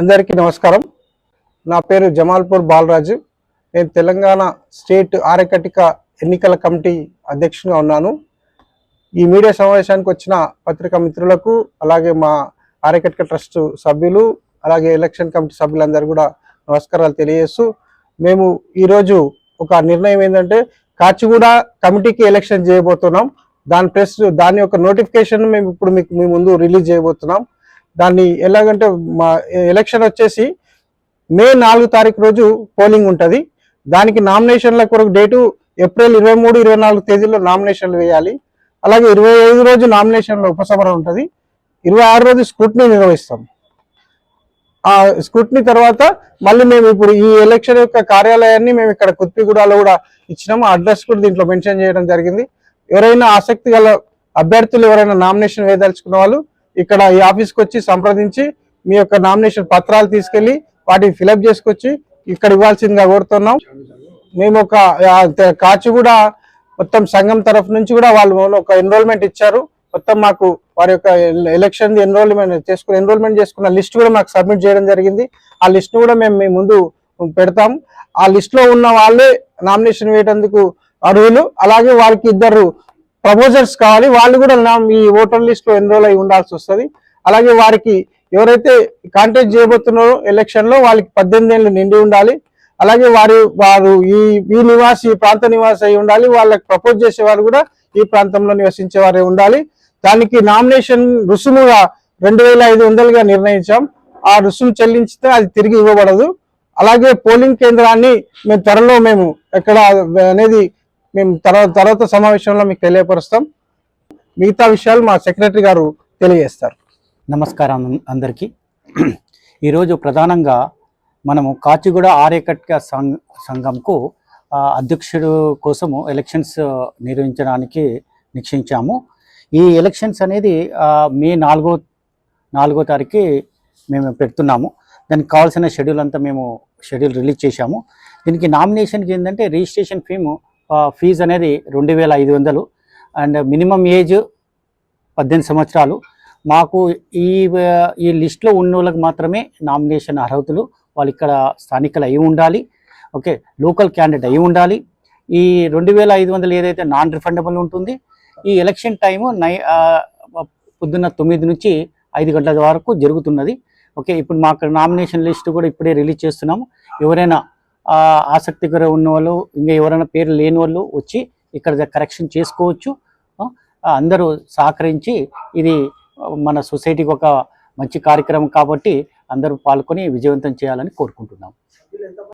అందరికీ నమస్కారం. నా పేరు జమాల్పూర్ బాలరాజు. నేను తెలంగాణ స్టేట్ ఆరకటిక ఎన్నికల కమిటీ అధ్యక్షునిగా ఉన్నాను. ఈ మీడియా సమావేశానికి వచ్చిన పత్రికా మిత్రులకు అలాగే మా ఆరకటిక ట్రస్ట్ సభ్యులు అలాగే ఎలక్షన్ కమిటీ సభ్యులందరూ కూడా నమస్కారాలు తెలియజేస్తూ మేము ఈరోజు ఒక నిర్ణయం ఏంటంటే కాచిగూడ కమిటీకి ఎలక్షన్ చేయబోతున్నాం. దాని ప్రెస్ దాని యొక్క నోటిఫికేషన్ మేము ఇప్పుడు మీకు మీ ముందు రిలీజ్ చేయబోతున్నాం. దాన్ని ఎలాగంటే మా ఎలక్షన్ వచ్చేసి మే నాలుగు తారీఖు రోజు పోలింగ్ ఉంటుంది. దానికి నామినేషన్ల కొరకు డేటు ఏప్రిల్ ఇరవై మూడు ఇరవై నాలుగు తేదీల్లో నామినేషన్లు వేయాలి. అలాగే ఇరవై ఐదు రోజు నామినేషన్ల ఉపసంహరణ ఉంటుంది. ఇరవై ఆరు రోజు స్క్రూట్నీ నిర్వహిస్తాం. ఆ స్క్రూట్నీ తర్వాత మళ్ళీ మేము ఇప్పుడు ఈ ఎలక్షన్ యొక్క కార్యాలయాన్ని మేము ఇక్కడ కుత్పిగూడలో కూడా ఇచ్చినాము. అడ్రస్ కూడా దీంట్లో మెన్షన్ చేయడం జరిగింది. ఎవరైనా ఆసక్తి గల అభ్యర్థులు ఎవరైనా నామినేషన్ వేయదలుచుకున్న వాళ్ళు ఇక్కడ ఈ ఆఫీస్కి వచ్చి సంప్రదించి మీ యొక్క నామినేషన్ పత్రాలు తీసుకెళ్ళి వాటిని ఫిలప్ చేసుకొచ్చి ఇక్కడ ఇవ్వాల్సిందిగా కోరుతున్నాం. మేము ఒక కాచి కూడా కాచిగూడ మొత్తం సంఘం తరఫు నుంచి కూడా వాళ్ళు ఒక ఎన్రోల్మెంట్ ఇచ్చారు. మొత్తం మాకు వారి యొక్క ఎలక్షన్ ఎన్రోల్మెంట్ చేసుకుని ఎన్రోల్మెంట్ చేసుకున్న లిస్ట్ కూడా మాకు సబ్మిట్ చేయడం జరిగింది. ఆ లిస్ట్ కూడా మేము మీ ముందు పెడతాం. ఆ లిస్ట్లో ఉన్న వాళ్ళే నామినేషన్ వేయటందుకు అర్హులు. అలాగే వాళ్ళకి ఇద్దరు ప్రపోజర్స్ కావాలి. వాళ్ళు కూడా నా- ఈ ఓటర్ లిస్ట్లో ఎన్రోల్ అయి ఉండాల్సి వస్తుంది. అలాగే వారికి ఎవరైతే కాంటాక్ట్ చేయబోతున్నారో ఎలక్షన్లో వాళ్ళకి పద్దెనిమిది ఏళ్ళు నిండి ఉండాలి. అలాగే వారు వారు ఈ ఈ నివాసి ఈ ప్రాంత నివాసి అయి ఉండాలి. వాళ్ళకి ప్రపోజ్ చేసేవారు కూడా ఈ ప్రాంతంలో నివసించే వారే ఉండాలి. దానికి నామినేషన్ రుసుముగా రెండు వేల ఐదు వందలుగా నిర్ణయించాం. ఆ రుసుము చెల్లించితే అది తిరిగి ఇవ్వబడదు. అలాగే పోలింగ్ కేంద్రాన్ని మేము త్వరలో మేము ఎక్కడ అనేది మేము తర్వాత తర్వాత సమావేశంలో మీకు తెలియపరుస్తాం. మిగతా విషయాలు మా సెక్రటరీ గారు తెలియజేస్తారు. నమస్కారం అందరికీ. ఈరోజు ప్రధానంగా మనము కాచిగూడ ఆర్యకట్క సంఘ సంఘంకు అధ్యక్షుడు కోసము ఎలక్షన్స్ నిర్వహించడానికి నిశ్చయించాము. ఈ ఎలక్షన్స్ అనేది మే నాలుగో నాలుగో తారీఖు మేము పెడుతున్నాము. దానికి కావాల్సిన షెడ్యూల్ అంతా మేము షెడ్యూల్ రిలీజ్ చేశాము. దీనికి నామినేషన్కి ఏంటంటే రిజిస్ట్రేషన్ ఫీము ఫీజు అనేది రెండు వేల ఐదు వందలు. అండ్ మినిమం ఏజ్ పద్దెనిమిది సంవత్సరాలు. మాకు ఈ ఈ లిస్ట్లో ఉన్న వాళ్ళకి మాత్రమే నామినేషన్ అర్హతలు. వాళ్ళు ఇక్కడ స్థానికులు అయి ఉండాలి. ఓకే లోకల్ క్యాండిడేట్ అయి ఉండాలి. ఈ రెండు వేల ఐదు వందలు ఏదైతే నాన్ రిఫండబుల్ ఉంటుంది ఈ ఎలక్షన్ టైము నై పొద్దున్న తొమ్మిది నుంచి ఐదు గంటల వరకు జరుగుతున్నది. ఓకే ఇప్పుడు మాకు నామినేషన్ లిస్ట్ కూడా ఇప్పుడే రిలీజ్ చేస్తున్నాము. ఎవరైనా ఆసక్తికర ఉన్న వాళ్ళు ఇంకా ఎవరైనా పేరు లేని వాళ్ళు వచ్చి ఇక్కడ కరెక్షన్ చేసుకోవచ్చు. అందరూ సహకరించి ఇది మన సొసైటీకి ఒక మంచి కార్యక్రమం కాబట్టి అందరూ పాల్గొని విజయవంతం చేయాలని కోరుకుంటున్నాం.